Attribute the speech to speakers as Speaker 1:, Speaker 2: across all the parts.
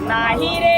Speaker 1: Not heated.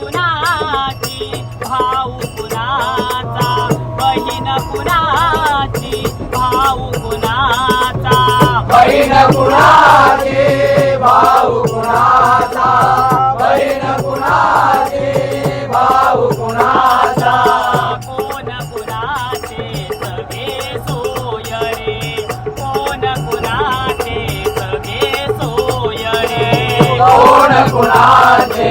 Speaker 1: कुणाची भाऊ कुणाचा बहीण कुणाची भाऊ कुणाचा
Speaker 2: बहीण कुणाची भाऊ कुणाचा बहीण कुणाची भाऊ कुणाचा
Speaker 1: कोण कुणाचे सगळे सोयरे? कोण कुणाचे सगळे सोयरे?
Speaker 2: कोण कुणाचे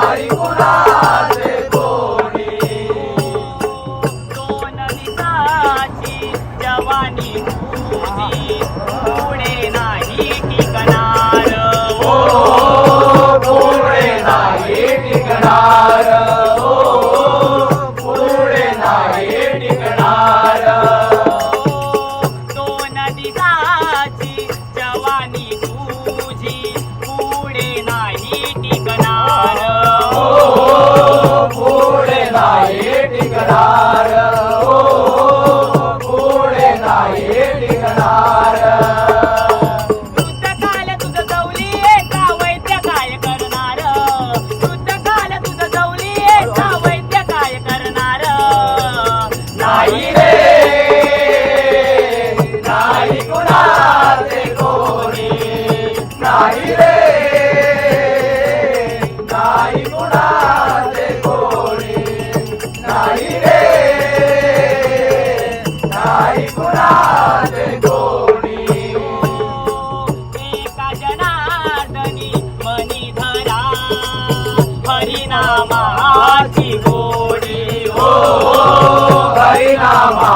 Speaker 1: मनी धरा हरिनामा गोडी
Speaker 2: हो. हो, हो. हरिनामा